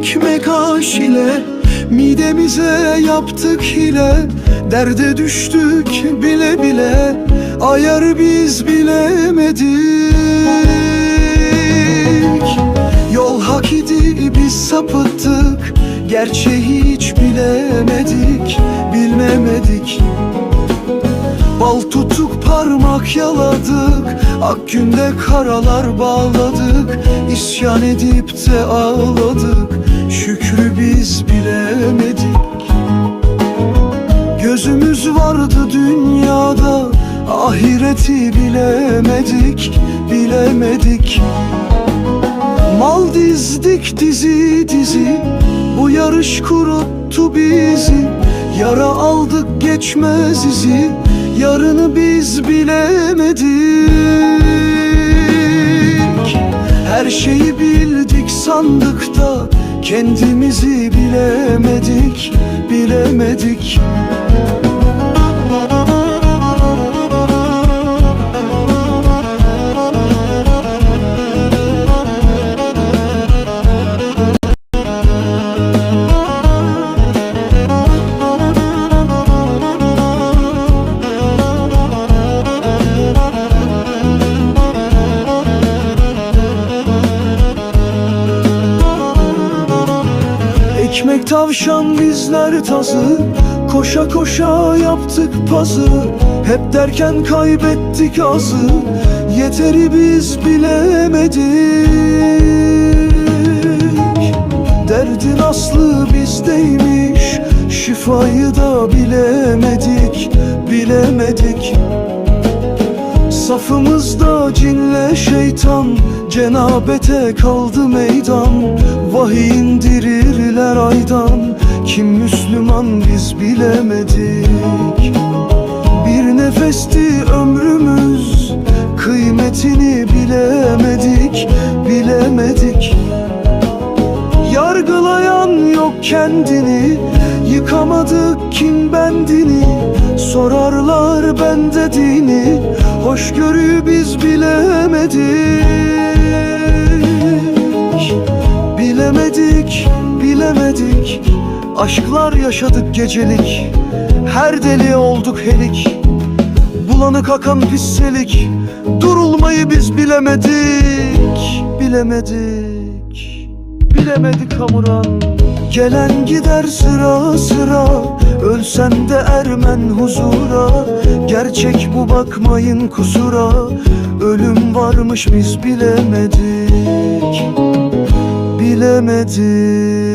Ekmek aş ile Midemize yaptık hile Derde düştük bile bile. Ayar biz bilemedik. Yol hak idi biz sapıttık. Gerçeği hiç bilemedik Bilmemedik. Bal tutuk parmak yaladık. Ak günde karalar bağladık. İsyan edip de ağladık Şükrü biz bilemedik. Gözümüz vardı dünyada Ahireti bilemedik Bilemedik. Mal dizdik dizi dizi Bu yarış kuruttu bizi. Yara aldık geçmez izi Yarını biz bilemedik. Her şeyi bildik sandık da Kendimizi bilemedik Bilemedik Ekmek tavşan bizler tazı. Koşa koşa yaptık pazı. Hep derken kaybettik azı. Yeteri biz bilemedik. Derdin aslı bizdeymiş. Şifayı da bilemedik. Bilemedik. Safımızda cinle şeytan. Cenabete kaldı meydan. Vahiy aydan Kim Müslüman biz bilemedik. Bir nefesti ömrümüz Kıymetini bilemedik Bilemedik. Yargılayan yok kendini Yıkamadık kim bendini? Sorarlar bende dini Hoşgörüyü biz Bilemedik, bilemedik Aşklar yaşadık gecelik Her deliye olduk helik Bulanık akan pisselik Durulmayı biz bilemedik Bilemedik Bilemedik kamuran Gelen gider sıra sıra Ölsen de ermen huzura Gerçek bu bakmayın kusura Ölüm varmış biz bilemedik Bilemedik